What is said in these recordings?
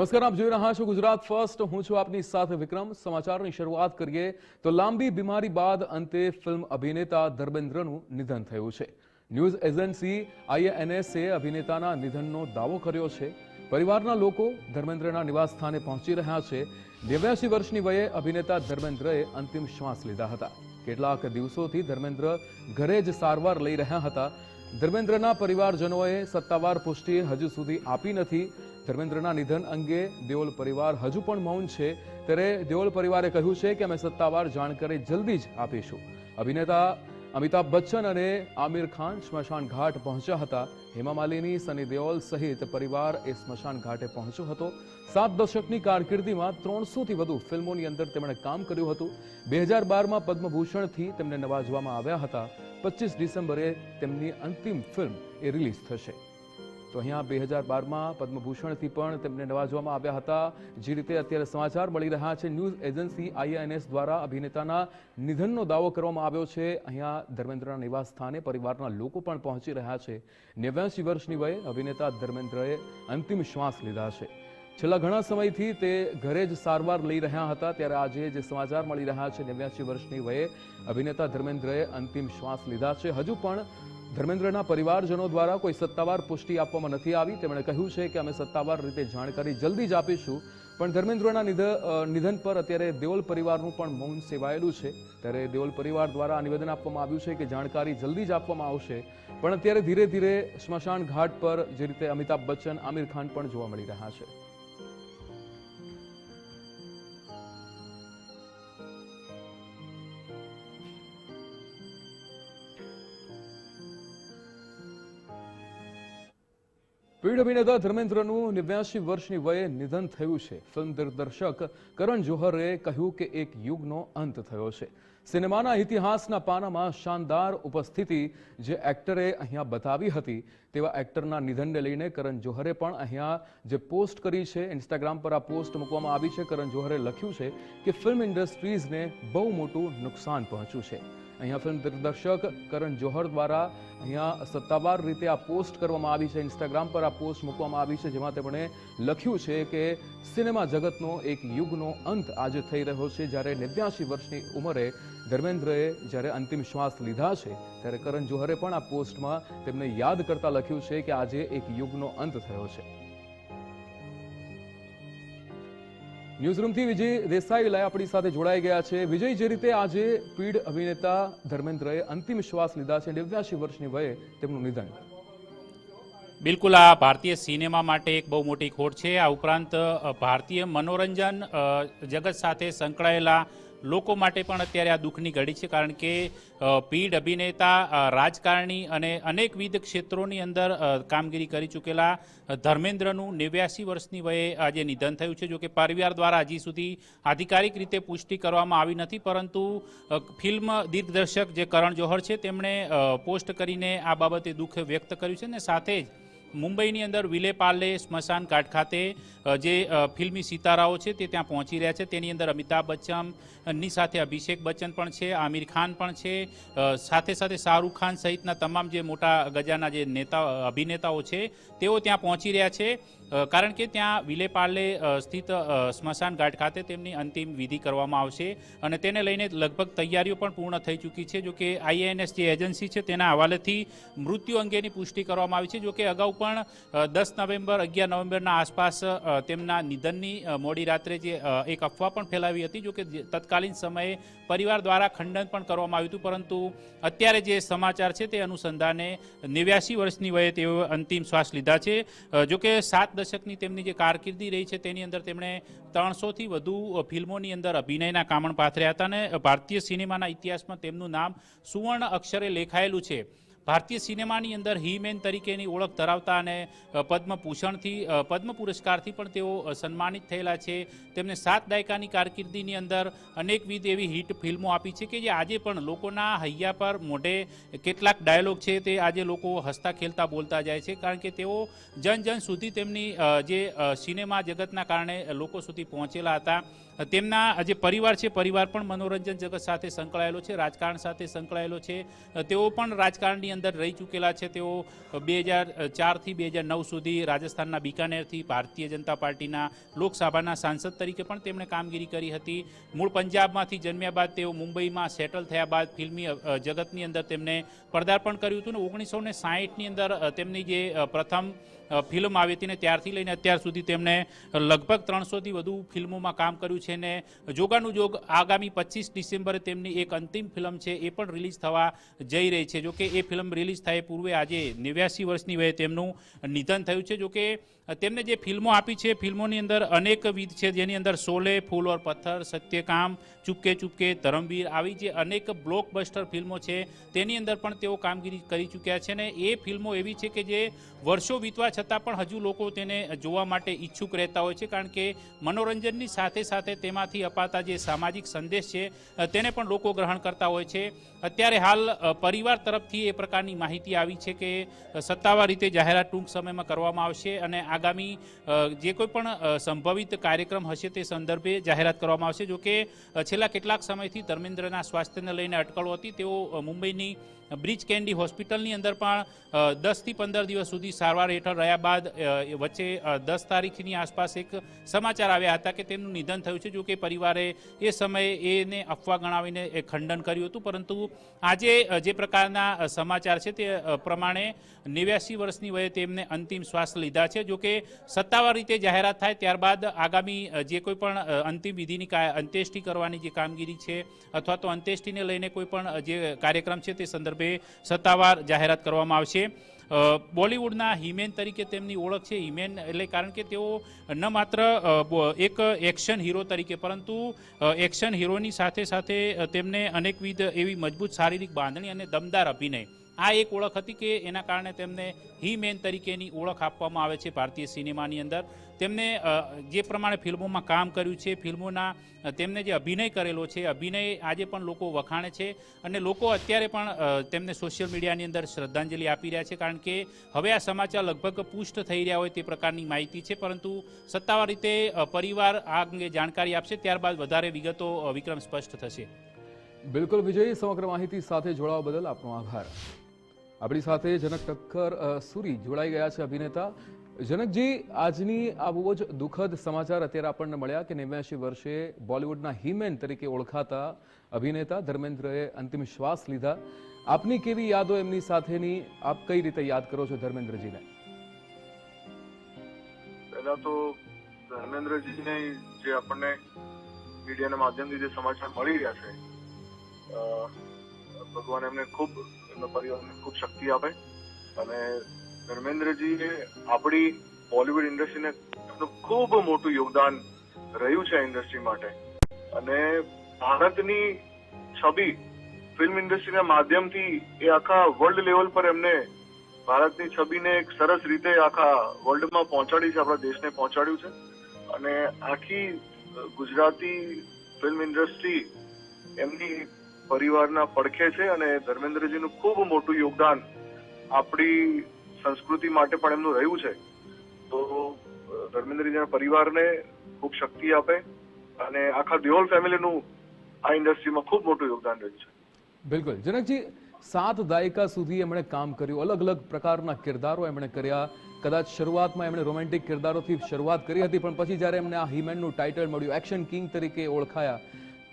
નમસ્કાર, આપ જોઈ રહ્યા છો ગુજરાત ફર્સ્ટ. હું છું આપની સાથે વિક્રમ. સમાચારની શરૂઆત કરીએ તો લાંબી બીમારી બાદ અંતે ફિલ્મ અભિનેતા ધર્મેન્દ્રનું નિધન થયું છે. ન્યૂઝ એજન્સી આઈએનએસએ અભિનેતાના નિધનનો દાવો કર્યો છે. પરિવારના લોકો ધર્મેન્દ્રના નિવાસ સ્થાને પહોંચી રહ્યા છે. નેવ્યાસી વર્ષની વયે અભિનેતા ધર્મેન્દ્રએ અંતિમ શ્વાસ લીધા હતા. કેટલાક દિવસોથી ધર્મેન્દ્ર ઘરે જ સારવાર લઈ રહ્યા હતા. ધર્મેન્દ્રના પરિવારજનોએ સત્તાવાર પુષ્ટિ હજુ સુધી આપી નથી. ધર્મેન્દ્રના નિધન અંગે દેઓલ પરિવાર હજુ પણ મૌન છે. ત્યારે દેઓલ પરિવારે કહ્યું છે કે અમે સત્તાવાર જાણકારી જલ્દી જ આપીશું. અભિનેતા અમિતાભ બચ્ચન અને આમિર ખાન સ્મશાન ઘાટ પહોંચ્યા હતા. હેમા માલિની, સની દેઓલ સહિત પરિવાર એ સ્મશાન ઘાટે પહોંચ્યો હતો. સાત દશકની કારકિર્દીમાં ત્રણસોથી વધુ ફિલ્મોની અંદર તેમણે કામ કર્યું હતું. બે હજાર બારમાં પદ્મભૂષણથી તેમને નવાજવામાં આવ્યા હતા. પચીસ ડિસેમ્બરે તેમની અંતિમ ફિલ્મ એ રિલીઝ થશે. તો અહીંયા બે હજાર બારમાં પદ્મભૂષણથી પણ તેમને નવાજવામાં આવ્યા હતા. જે રીતે અત્યારે સમાચાર મળી રહ્યા છે, ન્યૂઝ એજન્સી આઈએનએસ દ્વારા અભિનેતાના નિધનનો દાવો કરવામાં આવ્યો છે. અહીંયા ધર્મેન્દ્રના નિવાસ સ્થાને પરિવારના લોકો પણ પહોંચી રહ્યા છે. નેવ્યાસી વર્ષની વયે અભિનેતા ધર્મેન્દ્રએ અંતિમ શ્વાસ લીધા છે. છેલ્લા ઘણા સમયથી તે ઘરે જ સારવાર લઈ રહ્યા હતા. ત્યારે આજે જે સમાચાર મળી રહ્યા છે નેવ્યાસી વર્ષની વયે અભિનેતા ધર્મેન્દ્રએ અંતિમ શ્વાસ લીધા છે. હજુ પણ ધર્મેન્દ્રના પરિવારજનો દ્વારા કોઈ સત્તાવાર પુષ્ટિ આપવામાં નથી આવી. તેમણે કહ્યું છે કે અમે સત્તાવાર રીતે જાણકારી જલ્દી જ આપીશું. પણ ધર્મેન્દ્રના નિધ- નિધન પર અત્યારે દેઓલ પરિવારનું પણ મૌન સેવાયેલું છે. ત્યારે દેઓલ પરિવાર દ્વારા નિવેદન આપવામાં આવ્યું છે કે જાણકારી જલ્દી જ આપવામાં આવશે. પણ અત્યારે ધીરે ધીરે સ્મશાન ઘાટ પર જે રીતે અમિતાભ બચ્ચન, આમિર ખાન પણ જોવા મળી રહ્યા છે. પીઢ અભિનેતા ધર્મેન્દ્રનું નેવ્યાસી વર્ષની વયે નિધન થયું છે. ફિલ્મ દિગ્દર્શક કરણ જોહરે કહ્યું કે એક યુગનો અંત થયો છે. સિનેમાના ઇતિહાસના પાનામાં શાનદાર ઉપસ્થિતિ જે એક્ટરે અહીંયા બતાવી હતી, તેવા એક્ટરના નિધનને લઈને કરણ જોહરે પણ અહીંયા જે પોસ્ટ કરી છે, ઇન્સ્ટાગ્રામ પર આ પોસ્ટ મૂકવામાં આવી છે. કરણ જોહરે લખ્યું છે કે ફિલ્મ ઇન્ડસ્ટ્રીઝને બહુ મોટું નુકસાન પહોંચ્યું છે. અહીંયા ફિલ્મ દિગ્દર્શક કરણ જોહર દ્વારા અહીંયા સત્તાવાર રીતે આ પોસ્ટ કરવામાં આવી છે. ઇન્સ્ટાગ્રામ પર આ પોસ્ટ મૂકવામાં આવી છે, જેમાં તેમણે લખ્યું છે કે સિનેમા જગતનો એક યુગનો અંત આજે થઈ રહ્યો છે. જ્યારે નેવ્યાસી વર્ષની ઉંમરે ધર્મેન્દ્રએ જ્યારે અંતિમ શ્વાસ લીધા છે, ત્યારે કરણ જોહરે પણ આ પોસ્ટમાં તેમને યાદ કરતા લખ્યું છે કે આજે એક યુગનો અંત થયો છે. ન્યૂઝરૂમથી વિજય દેસાઈ લાય આપણી સાથે જોડાઈ ગયા છે. વિજય, જે રીતે આજે પીઢ અભિનેતા ધર્મેન્દ્રએ અંતિમ શ્વાસ લીધા છે નેવ્યાસી વર્ષની વયે તેમનું નિધન. બિલકુલ, આ ભારતીય સિનેમા માટે એક બહુ મોટી ખોટ છે. આ ઉપરાંત ભારતીય મનોરંજન જગત સાથે સંકળાયેલા લોકો માટે પણ અત્યારે આ દુઃખની ઘડી છે કારણ કે પીઢ અભિનેતા રાજકારણી અને અનેકવિધ ક્ષેત્રોની અંદર કામગીરી કરી ચૂકેલા ધર્મેન્દ્રનું નેવ્યાસી વર્ષની વયે આજે નિધન થયું છે જો કે પરિવાર દ્વારા હજી સુધી આધિકારિક રીતે પુષ્ટિ કરવામાં આવી નથી, પરંતુ ફિલ્મ દિગ્દર્શક જે કરણ જોહર છે, તેમણે પોસ્ટ કરીને આ બાબતે દુઃખ વ્યક્ત કર્યું છે અને સાથે જ મુંબઈની અંદર વિલેપાલે સ્મશાન ઘાટ ખાતે જે ફિલ્મી સિતારાઓ છે તે ત્યાં પહોંચી રહ્યા છે. તેની અંદર અમિતાભ બચ્ચનની સાથે અભિષેક બચ્ચન પણ છે આમિર ખાન પણ છે સાથે સાથે શાહરૂખ ખાન સહિતના તમામ જે મોટા ગજાના જે નેતા અભિનેતાઓ છે તેઓ ત્યાં પહોંચી રહ્યા છે. કારણ કે ત્યાં વિલેપાલે અ, સ્થિત સ્મશાન ઘાટ ખાતે તેમની અંતિમ વિધિ કરવામાં આવશે અને તેને લઈને લગભગ તૈયારીઓ પણ પૂર્ણ થઈ ચૂકી છે. જો કે આઈએનએસ જે એજન્સી છે તેના હવાલેથી મૃત્યુ અંગેની પુષ્ટિ કરવામાં આવી છે. જો કે અગાઉ પણ દસ નવેમ્બર, અગિયાર નવેમ્બરના આસપાસ તેમના નિધનની મોડી રાત્રે જે એક અફવા પણ ફેલાવી હતી, જોકે તત્કાલીન સમયે પરિવાર દ્વારા ખંડન પણ કરવામાં આવ્યું હતું, પરંતુ અત્યારે જે સમાચાર છે તે અનુસંધાને નેવ્યાસી વર્ષની વયે તેઓ અંતિમ શ્વાસ લીધા છે. જોકે સાત દશકની તેમની જે કારકિર્દી રહી છે, તેની અંદર તેમણે ત્રણસોથી વધુ ફિલ્મોની અંદર અભિનયના કામણ પાથર્યા હતા અને ભારતીય સિનેમાના ઇતિહાસમાં તેમનું નામ સુવર્ણ અક્ષરે લેખાયેલું છે. ભારતીય સિનેમાની અંદર હીમેન તરીકેની ઓળખ ધરાવતા અને પદ્મભૂષણથી પદ્મ પુરસ્કારથી પણ તેઓ સન્માનિત થયેલા છે. તેમને સાત દાયકાની કારકિર્દીની અંદર અનેકવિધ એવી હિટ ફિલ્મો આપી છે કે જે આજે પણ લોકોના હૈયા પર મોઢે કેટલાક ડાયલોગ છે તે આજે લોકો હસતા ખેલતા બોલતા જાય છે. કારણ કે તેઓ જન જન સુધી તેમની જે સિનેમા જગતના કારણે લોકો સુધી પહોંચેલા હતા. તેમના જે પરિવાર છે, પરિવાર પણ મનોરંજન જગત સાથે સંકળાયેલો છે, રાજકારણ સાથે સંકળાયેલો છે. તેઓ પણ રાજકારણની અંદર રહી ચૂકેલા છે. તેઓ બે હજાર ચારથી બે હજાર નવ સુધી રાજસ્થાનના બિકાનેરથી ભારતીય જનતા પાર્ટીના લોકસભાના સાંસદ તરીકે પણ તેમણે કામગીરી કરી હતી. મૂળ પંજાબમાંથી જન્મ્યા બાદ તેઓ મુંબઈમાં સેટલ થયા બાદ ફિલ્મી જગતની અંદર તેમને પદાર્પણ કર્યું હતું ને ઓગણીસો ને સાહીઠની અંદર તેમની જે પ્રથમ ફિલ્મ આવી હતી ને ત્યારથી લઈને અત્યાર સુધી તેમણે લગભગ ત્રણસોથી વધુ ફિલ્મોમાં કામ કર્યું છે ને જોગાનું જોગ આગામી પચીસ ડિસેમ્બરે તેમની એક અંતિમ ફિલ્મ છે એ પણ રિલીઝ થવા જઈ રહી છે. જોકે એ ફિલ્મ રિલીઝ થાય પૂર્વે આજે નેવ્યાસી વર્ષની વયે તેમનું નિધન થયું છે. જોકે તેમને જે ફિલ્મો આપી છે, ફિલ્મોની અંદર અનેકવિધ છે. જેની અંદર શોલે ફૂલ ઓર પથ્થર, સત્યકામ, ચૂપકે ચૂપકે ધરમવીર આવી જે અનેક બ્લોકબસ્ટર ફિલ્મો છે, તેની અંદર પણ તેઓ કામગીરી કરી ચૂક્યા છે ને એ ફિલ્મો એવી છે કે જે વર્ષો વીતવા છતાં પણ હજુ લોકો તેને જોવા માટે ઈચ્છુક રહેતા હોય છે. કારણ કે મનોરંજનની સાથે સાથે તેમાંથી અપાતા જે સામાજિક સંદેશ છે તેને પણ લોકો ગ્રહણ કરતા હોય છે. અત્યારે હાલ પરિવાર તરફથી એ પ્રકારની માહિતી આવી છે કે સત્તાવાર રીતે જાહેરાત ટૂંક સમયમાં કરવામાં આવશે અને આગામી જે કોઈ પણ સંભવિત કાર્યક્રમ હશે તે સંદર્ભે જાહેરાત કરવામાં આવશે. જોકે છેલ્લા કેટલાક સમયથી ધર્મેન્દ્રના સ્વાસ્થ્યને લઈને અટકળો હતી. તેઓ મુંબઈની બ્રિજ કેન્ડી હોસ્પિટલની અંદર પણ દસથી પંદર દિવસ સુધી સારવાર હેઠળ રહ્યા બાદ વચ્ચે દસ તારીખની આસપાસ એક સમાચાર આવ્યા હતા કે તેમનું નિધન થયું છે, જો કે પરિવારે એ સમયે એને અફવા ગણાવીને એ ખંડન કર્યું હતું. પરંતુ આજે જે પ્રકારના સમાચાર છે તે પ્રમાણે નેવ્યાસી વર્ષની વયે તેમને અંતિમ શ્વાસ લીધા છે. જો કે સત્તાવાર રીતે જાહેરાત થાય ત્યારબાદ આગામી જે કોઈ પણ અંતિમ વિધિની અંત્યેષ્ટિ કરવાની જે કામગીરી છે અથવા તો અંત્યેષ્ટિને લઈને કોઈ પણ જે કાર્યક્રમ છે તે સંદર્ભે સત્તાવાર જાહેરાત કરવામાં આવશે. બોલિવૂડના હિમેન તરીકે તેમની ઓળખ છે. હિમેન એટલે કારણ કે તેઓ ન માત્ર એક એક્શન હીરો તરીકે પરંતુ એક્શન હીરોની સાથે સાથે તેમને અનેકવિધ એવી મજબૂત શારીરિક બાંધણી અને દમદાર અભિનય આ એક ઓળખ હતી કે એના કારણે તેમને હી મેન તરીકેની ઓળખ આપવામાં આવે છે ભારતીય સિનેમાની અંદર. તેમને જે પ્રમાણે ફિલ્મોમાં કામ કર્યું છે, ફિલ્મોના તેમને જે અભિનય કરેલો છે, અભિનય આજે પણ લોકો વખાણે છે અને લોકો અત્યારે પણ તેમને સોશિયલ મીડિયાની અંદર શ્રદ્ધાંજલિ આપી રહ્યા છે કારણ કે હવે આ સમાચાર લગભગ પુષ્ટ થઈ રહ્યા હોય તે પ્રકારની માહિતી છે. પરંતુ સત્તાવાર રીતે પરિવાર આ અંગે જાણકારી આપશે, ત્યારબાદ વધારે વિગતો વિક્રમ સ્પષ્ટ થશે. બિલકુલ વિજય, સમગ્ર માહિતી સાથે જોડાવા બદલ આપનો આભાર. આપણી સાથે જનક ઠક્કર સુરી જોડાઈ ગયા છે અભિનેતા. જનકજી, આજની આ બહુ જ દુઃખદ સમાચાર અત્યારે આપણને મળ્યા કે નેવ્યાસી વર્ષે બોલિવૂડના હિમેન તરીકે ઓળખાતા અભિનેતા ધર્મેન્દ્રએ અંતિમ શ્વાસ લીધા. આપની કેવી યાદો એમની સાથેની? આપ કઈ રીતે યાદ કરો છો ધર્મેન્દ્રજીને? પહેલા તો ધર્મેન્દ્રજીને જે આપણને મીડિયાના માધ્યમથી જે સમાચાર મળી રહ્યા છે ભગવાન એમને ખૂબ એમના પરિવારને ખૂબ શક્તિ આપે. અને ધર્મેન્દ્રજીએ આપણી બોલિવૂડ ઇન્ડસ્ટ્રીને એમનું ખૂબ મોટું યોગદાન રહ્યું છે ઇન્ડસ્ટ્રી માટે. અને ભારતની છબી ફિલ્મ ઇન્ડસ્ટ્રીના માધ્યમથી એ આખા વર્લ્ડ લેવલ પર એમને ભારતની છબીને એક સરસ રીતે આખા વર્લ્ડમાં પહોંચાડી છે, આપણા દેશને પહોંચાડ્યું છે. અને આખી ગુજરાતી ફિલ્મ ઇન્ડસ્ટ્રી એમની પરિવારના પડખે છે અને ધર્મેન્દ્રજીનું ખૂબ મોટું યોગદાન આપણી સંસ્કૃતિ માટે પણ એમનું રહ્યું છે. તો ધર્મેન્દ્રજીના પરિવારને ખૂબ શક્તિ આપે અને આખા દેઓલ ફેમિલીનું આ ઇન્ડસ્ટ્રીમાં ખૂબ મોટું યોગદાન રહ્યું છે. બિલકુલ. જનકજી સાત દાયકા સુધી એમણે કામ કર્યું. અલગ અલગ પ્રકારના કિરદારો એમણે કર્યા. કદાચ શરૂઆતમાં એમણે રોમેન્ટિક કિરદારોથી શરૂઆત કરી હતી, પણ પછી જ્યારે એમને આ હિમેનનું ટાઇટલ મળ્યું, એક્શન કિંગ તરીકે ઓળખાયા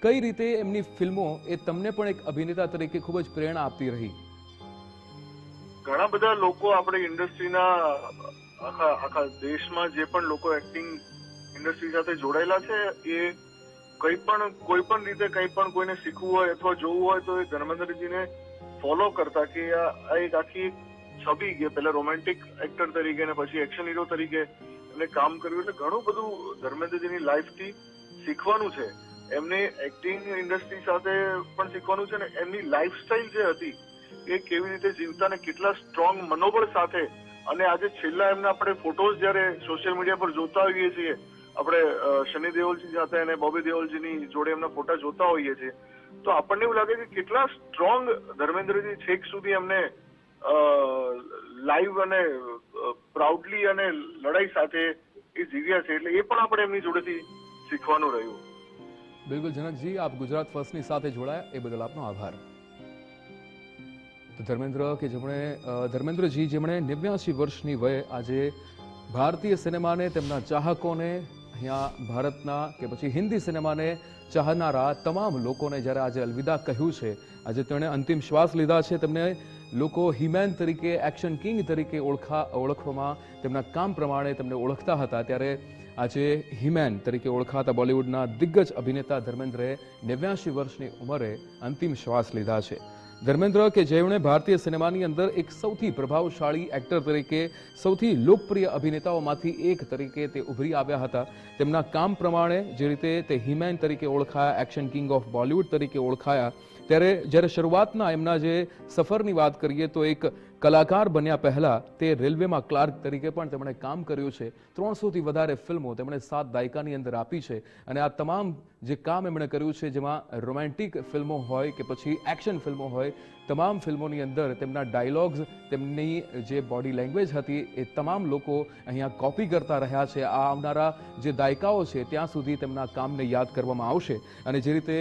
કઈ રીતે એમની ફિલ્મો એ તમને પણ એક અભિનેતા તરીકે ખૂબ જ પ્રેરણા આપતી રહી? ઘણા બધા લોકો આપણે ઇન્ડસ્ટ્રીના આખા આખા દેશમાં જે પણ લોકો એક્ટિંગ ઇન્ડસ્ટ્રી સાથે જોડાયેલા છે, એ કઈ પણ, કોઈ પણ રીતે કઈ પણ કોઈને શીખવું હોય અથવા જોવું હોય તો એ ધર્મેન્દ્રજીને ફોલો કરતા કે આ એક આખી છબી કે પહેલા રોમેન્ટિક એક્ટર તરીકે ને પછી એક્શન હીરો તરીકે એમને કામ કર્યું. એટલે ઘણું બધું ધર્મેન્દ્રજીની લાઈફથી શીખવાનું છે. એમને એક્ટિંગ ઇન્ડસ્ટ્રી સાથે પણ શીખવાનું છે ને એમની લાઈફસ્ટાઈલ જે હતી, એ કેવી રીતે જીવતા ને કેટલા સ્ટ્રોંગ મનોબળ સાથે. અને આજે છેલ્લા એમના આપણે ફોટોઝ જ્યારે સોશિયલ મીડિયા પર જોતા હોઈએ છીએ, આપણે શનિ દેઓલજી સાથે અને બોબી દેઓલજીની જોડે એમના ફોટા જોતા હોઈએ છીએ, તો આપણને એવું લાગે કે કેટલા સ્ટ્રોંગ ધર્મેન્દ્રજી છેક સુધી એમને લાઈવ અને પ્રાઉડલી અને લડાઈ સાથે એ જીવ્યા છે. એટલે એ પણ આપણે એમની જોડેથી શીખવાનું રહ્યું. બિલકુલ જનકજી, આપ ગુજરાત ફર્સ્ટની સાથે જોડાયા. એ બદલ આપનો આભાર. તો ધર્મેન્દ્ર કે જેમણે ધર્મેન્દ્રજી જેમણે નેવ્યાસી વર્ષની વયે આજે ભારતીય સિનેમાને તેમના ચાહકોને અહીંયા ભારતના કે પછી હિન્દી સિનેમાને ચાહનારા તમામ લોકોને જ્યારે આજે અલવિદા કહ્યું છે, આજે તેણે અંતિમ શ્વાસ લીધા છે, તેમને લોકો હિમેન તરીકે, એક્શન કિંગ તરીકે ઓળખા, ઓળખવામાં તેમના કામ પ્રમાણે તેમને ઓળખતા હતા. ત્યારે આજે હિમેન તરીકે ઓળખાતા બોલિવૂડના દિગ્ગજ અભિનેતા ધર્મેન્દ્રએ નેવ્યાસી વર્ષની ઉંમરે અંતિમ શ્વાસ લીધા છે. ધર્મેન્દ્ર કે જેમણે ભારતીય સિનેમાની અંદર એક સૌથી પ્રભાવશાળી એક્ટર તરીકે, સૌથી લોકપ્રિય અભિનેતાઓમાંથી એક તરીકે તે ઉભરી આવ્યા હતા. તેમના કામ પ્રમાણે જે રીતે તે હિમેન તરીકે ઓળખાયા, એક્શન કિંગ ઓફ બોલિવૂડ તરીકે ઓળખાયા, ત્યારે જ્યારે શરૂઆતના એમના જે સફરની વાત કરીએ તો એક કલાકાર બન્યા પહેલાં તે રેલવેમાં ક્લાર્ક તરીકે પણ તેમણે કામ કર્યું છે. ત્રણસોથી વધારે ફિલ્મો તેમણે સાત દાયકાની અંદર આપી છે અને આ તમામ જે કામ એમણે કર્યું છે, જેમાં રોમેન્ટિક ફિલ્મો હોય કે પછી એક્શન ફિલ્મો હોય, તમામ ફિલ્મોની અંદર તેમના ડાયલોગ્સ, તેમની જે બોડી લેંગ્વેજ હતી એ તમામ લોકો અહીંયા કોપી કરતા રહ્યા છે. આ આવનારા જે દાયકાઓ છે ત્યાં સુધી તેમના કામને યાદ કરવામાં આવશે. અને જે રીતે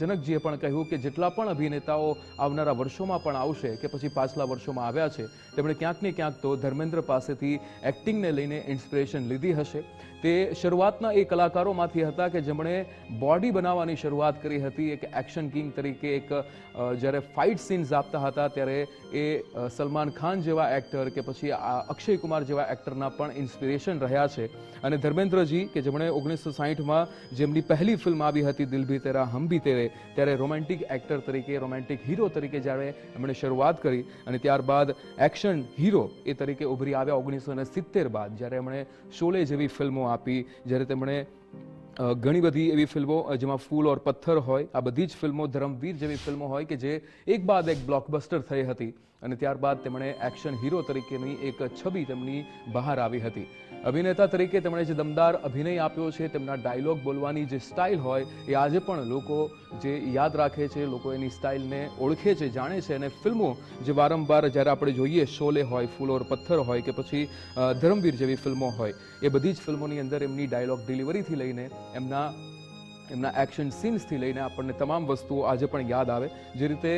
જનકજીએ પણ કહ્યું કે જેટલા પણ અભિનેતાઓ આવનારા વર્ષોમાં પણ આવશે કે પછી પાછલા વર્ષોમાં આવ્યા છે. તેમણે ક્યાંક ને ક્યાંક તો ધર્મેન્દ્ર પાસેથી એક્ટિંગને લઈને ઇન્સ્પિરેશન લીધી હશે. તે શરૂઆતના એ કલાકારોમાંથી હતા કે જેમણે બોડી બનાવવાની શરૂઆત કરી હતી, એક એક્શન કિંગ તરીકે એક જ્યારે ફાઇટ સીન્સ આપતા હતા, ત્યારે એ સલમાન ખાન જેવા એક્ટર કે પછી અક્ષય કુમાર જેવા એક્ટરના પણ ઇન્સ્પિરેશન રહ્યા છે. અને ધર્મેન્દ્રજી, કે જેમણે ઓગણીસો સાહીઠમાં જેમની પહેલી ફિલ્મ આવી હતી, દિલ ભી તેરા, હમ ભી તેરે, ત્યારે રોમેન્ટિક એક્ટર તરીકે, રોમેન્ટિક હીરો તરીકે જ્યારે એમણે શરૂઆત કરી અને ત્યારબાદ એક્શન હીરો એ તરીકે ઉભરી આવ્યા ઓગણીસો ને સિત્તેર બાદ. જ્યારે એમણે શોલે જેવી ફિલ્મો આપી, જ્યારે તેમણે ઘણી બધી એવી ફિલ્મો જેમાં ફૂલ ઓર પથ્થર હોય, આ બધી જ ફિલ્મો ધર્મવીર જેવી ફિલ્મો હોય કે જે એક બાદ એક બ્લોકબસ્ટર થઈ હતી. અને ત્યારબાદ તેમણે એક્શન હીરો તરીકેની એક છબી તેમની બહાર આવી હતી. અભિનેતા તરીકે તેમણે જે દમદાર અભિનય આપ્યો છે, તેમના ડાયલોગ બોલવાની જે સ્ટાઇલ હોય, એ આજે પણ લોકો જે યાદ રાખે છે, લોકો એની સ્ટાઇલને ઓળખે છે, જાણે છે અને ફિલ્મો જે વારંવાર જ્યારે આપણે જોઈએ, શોલે હોય, ફૂલ ઓર પથ્થર હોય કે પછી ધર્મવીર જેવી ફિલ્મો હોય, એ બધી જ ફિલ્મોની અંદર એમની ડાયલોગ ડિલિવરીથી લઈને એમના એમના એક્શન સીન્સથી લઈને આપણને તમામ વસ્તુઓ આજે પણ યાદ આવે. જે રીતે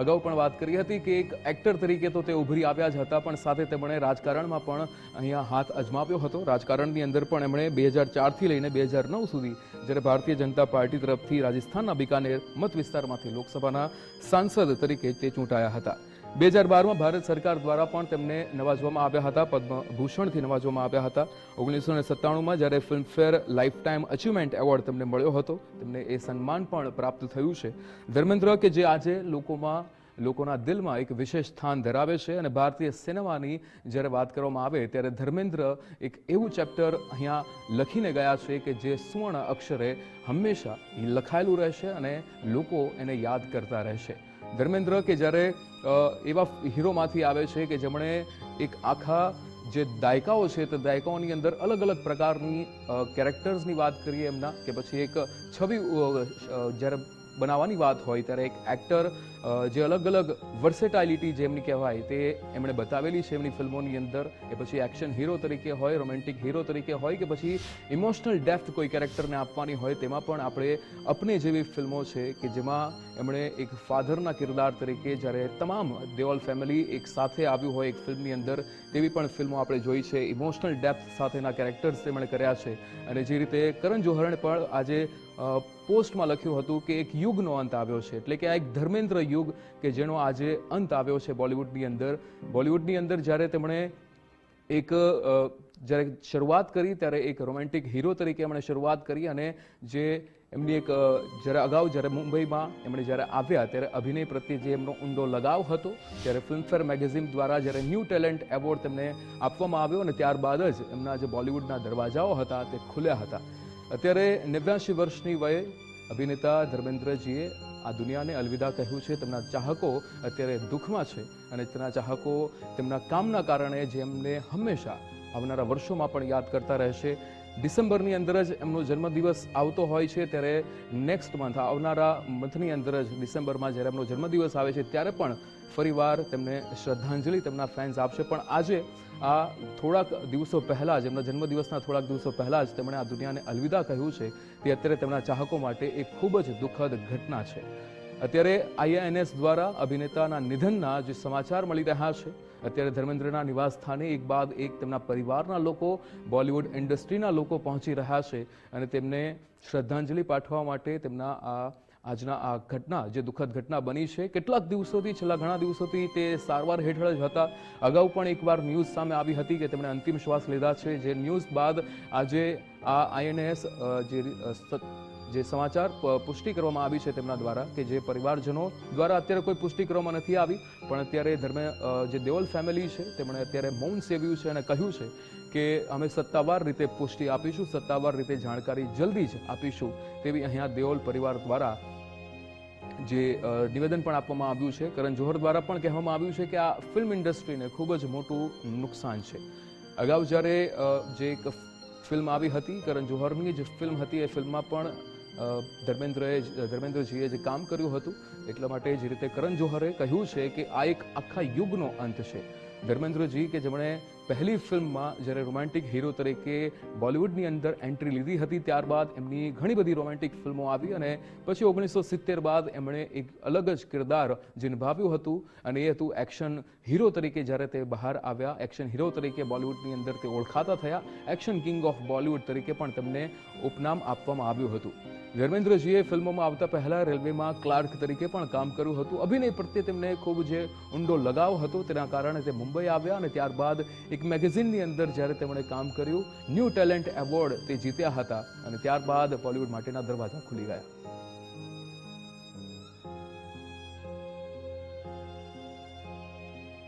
અગાઉ પણ વાત કરી હતી કે એક એક્ટર તરીકે તો તે ઉભરી આવ્યા જ હતા, પણ સાથે તેમણે રાજકારણમાં પણ અહીંયા હાથ અજમાવ્યો હતો. રાજકારણની અંદર પણ એમણે બે હજાર ચારથી લઈને બે હજાર નવ સુધી જ્યારે ભારતીય જનતા પાર્ટી તરફથી રાજસ્થાનના બિકાનેર મત વિસ્તારમાંથી લોકસભાના સાંસદ તરીકે તે ચૂંટાયા હતા. બે હજાર બારમાં ભારત સરકાર દ્વારા પણ તેમને નવાજવામાં આવ્યા હતા. પદ્મભૂષણથી નવાજવામાં આવ્યા હતા. ઓગણીસો ને સત્તાણુંમાં જ્યારે Filmfare lifetime achievement award તેમને મળ્યો હતો, તેમને એ સન્માન પણ પ્રાપ્ત થયું છે. ધર્મેન્દ્ર કે જે આજે લોકોમાં, લોકોના દિલમાં એક વિશેષ સ્થાન ધરાવે છે અને ભારતીય સિનેમાની જ્યારે વાત કરવામાં આવે ત્યારે ધર્મેન્દ્ર એક એવું ચેપ્ટર અહીંયા લખીને ગયા છે કે જે સુવર્ણ અક્ષરે હંમેશા લખાયેલું રહેશે અને લોકો એને યાદ કરતા રહેશે. ધર્મેન્દ્ર કે જ્યારે એવા હીરોમાંથી આવે છે કે જેમણે એક આખા જે દાયકાઓ છે તે દાયકાઓની અંદર અલગ અલગ પ્રકારની કેરેક્ટર્સની વાત કરીએ એમના કે પછી એક છબી જ્યારે બનાવવાની વાત હોય ત્યારે એક એક્ટર જે અલગ અલગ વર્સેટાલિટી જેમની કહેવાય તે એમણે બતાવેલી છે એમની ફિલ્મોની અંદર. એ પછી એક્શન હીરો તરીકે હોય રોમેન્ટિક હીરો તરીકે હોય કે પછી ઇમોશનલ ડેપ્થ કોઈ કેરેક્ટરને આપવાની હોય તેમાં પણ આપણે અપને જેવી ફિલ્મો છે કે જેમાં એમણે એક ફાધરના કિરદાર તરીકે જ્યારે તમામ દેઓલ ફેમિલી એક સાથે આવ્યું હોય એક ફિલ્મની અંદર, તેવી પણ ફિલ્મો આપણે જોઈ છે. ઇમોશનલ ડેપ્થ સાથેના કેરેક્ટર્સ તેમણે કર્યા છે. અને જે રીતે કરણ જોહરણે પણ આજે પોસ્ટમાં લખ્યું હતું કે એક યુગનો અંત આવ્યો છે. એટલે કે આ એક ધર્મેન્દ્ર યુગ કે જેનો આજે અંત આવ્યો છે બોલિવૂડની અંદર. બોલિવૂડની અંદર જ્યારે તેમણે એક જ્યારે શરૂઆત કરી ત્યારે એક રોમેન્ટિક હીરો તરીકે એમણે શરૂઆત કરી અને જે એમની એક જ્યારે અગાઉ જ્યારે મુંબઈમાં એમણે જ્યારે આવ્યા ત્યારે અભિનય પ્રત્યે જે એમનો ઊંડો લગાવ હતો, ત્યારે ફિલ્મફેર મેગેઝિન દ્વારા જ્યારે ન્યૂ ટેલેન્ટ એવોર્ડ તેમને આપવામાં આવ્યો અને ત્યારબાદ જ એમના જે બોલિવૂડના દરવાજાઓ હતા તે ખુલ્યા હતા. અત્યારે નેવ્યાસી વર્ષની વયે અભિનેતા ધર્મેન્દ્રજીએ આ દુનિયાને અલવિદા કહ્યું છે. તેમના ચાહકો અત્યારે દુઃખમાં છે અને તેના ચાહકો તેમના કામના કારણે જેમને હંમેશા આવનારા વર્ષોમાં પણ યાદ કરતા રહેશે. ડિસેમ્બરની અંદર જ એમનો જન્મદિવસ આવતો હોય છે ત્યારે નેક્સ્ટ મંથ આવનારા મંથની અંદર જ ડિસેમ્બરમાં જ્યારે એમનો જન્મદિવસ આવે છે ત્યારે પણ ફરીવાર તેમને શ્રદ્ધાંજલિ તેમના ફેન્સ આપશે. પણ આજે, આ થોડાક દિવસો પહેલાં જ, એમના જન્મદિવસના થોડાક દિવસો પહેલાં જ તેમણે આ દુનિયાને અલવિદા કહ્યું છે તે અત્યારે તેમના ચાહકો માટે એક ખૂબ જ દુઃખદ ઘટના છે. અત્યારે આઈએએનએસ દ્વારા અભિનેતાના નિધનના જે સમાચાર મળી રહ્યા છે અત્યારે ધર્મેન્દ્રના નિવાસ સ્થાને એક બાદ એક તેમના પરિવારના લોકો, બોલિવૂડ ઇન્ડસ્ટ્રીના લોકો પહોંચી રહ્યા છે અને તેમને શ્રદ્ધાંજલિ પાઠવવા માટે તેમના આ આજના આ ઘટના, જે દુઃખદ ઘટના બની છે, કેટલાક દિવસોથી, છેલ્લા ઘણા દિવસોથી તે સારવાર હેઠળ જ હતા. અગાઉ પણ એકવાર ન્યૂઝ સામે આવી હતી કે તેમણે અંતિમ શ્વાસ લીધા છે. જે ન્યૂઝ બાદ આજે આ આઈએનએસ જે જે સમાચાર પુષ્ટિ કરવામાં આવી છે તેમના દ્વારા કે જે પરિવારજનો દ્વારા અત્યારે કોઈ પુષ્ટિ કરવામાં નથી આવી, પણ અત્યારે ધર્મે જે દેઓલ ફેમિલી છે તેમણે અત્યારે મૌન સેવ્યું છે અને કહ્યું છે કે અમે સત્તાવાર રીતે પુષ્ટિ આપીશું, સત્તાવાર રીતે જાણકારી જલ્દી જ આપીશું તેવી અહીંયા દેઓલ પરિવાર દ્વારા જે નિવેદન પણ આપવામાં આવ્યું છે. કરણ જોહર દ્વારા પણ કહેવામાં આવ્યું છે કે આ ફિલ્મ ઇન્ડસ્ટ્રીને ખૂબ જ મોટું નુકસાન છે. અગાઉ જ્યારે જે એક ફિલ્મ આવી હતી, કરણ જોહરની જે ફિલ્મ હતી, એ ફિલ્મમાં પણ ધર્મેન્દ્રએ ધર્મેન્દ્રજીએ જે કામ કર્યું હતું, એટલા માટે જે રીતે કરણ જોહરે કહ્યું છે કે આ એક આખા યુગનો અંત છે. ધર્મેન્દ્રજી કે જેમણે પહેલી ફિલ્મમાં જ્યારે રોમેન્ટિક હીરો તરીકે બોલિવૂડની અંદર એન્ટ્રી લીધી હતી, ત્યારબાદ એમની ઘણી બધી રોમેન્ટિક ફિલ્મો આવી અને પછી ઓગણીસો સિત્તેર બાદ એમણે એક અલગ જ કિરદાર જે નિભાવ્યું હતું અને એ હતું એક્શન હીરો તરીકે. જ્યારે તે બહાર આવ્યા, એક્શન હીરો તરીકે બોલિવૂડની અંદર તે ઓળખાતા થયા. એક્શન કિંગ ઓફ બોલિવૂડ તરીકે પણ તેમને ઉપનામ આપવામાં આવ્યું હતું. ધર્મેન્દ્રજીએ ફિલ્મોમાં આવતા પહેલા રેલવેમાં ક્લાર્ક તરીકે પણ કામ કર્યું હતું. અભિનય પ્રત્યે તેમને ખૂબ જે ઊંડો લગાવ હતો. તેના કારણે તે મુંબઈ આવ્યા અને ત્યારબાદ એક મેગેઝિનની અંદર જ્યારે તેમણે કામ કર્યું, ન્યૂ ટેલેન્ટ એવોર્ડ તે જીત્યા હતા અને ત્યારબાદ બોલિવૂડ માટેના દરવાજા ખુલી ગયા.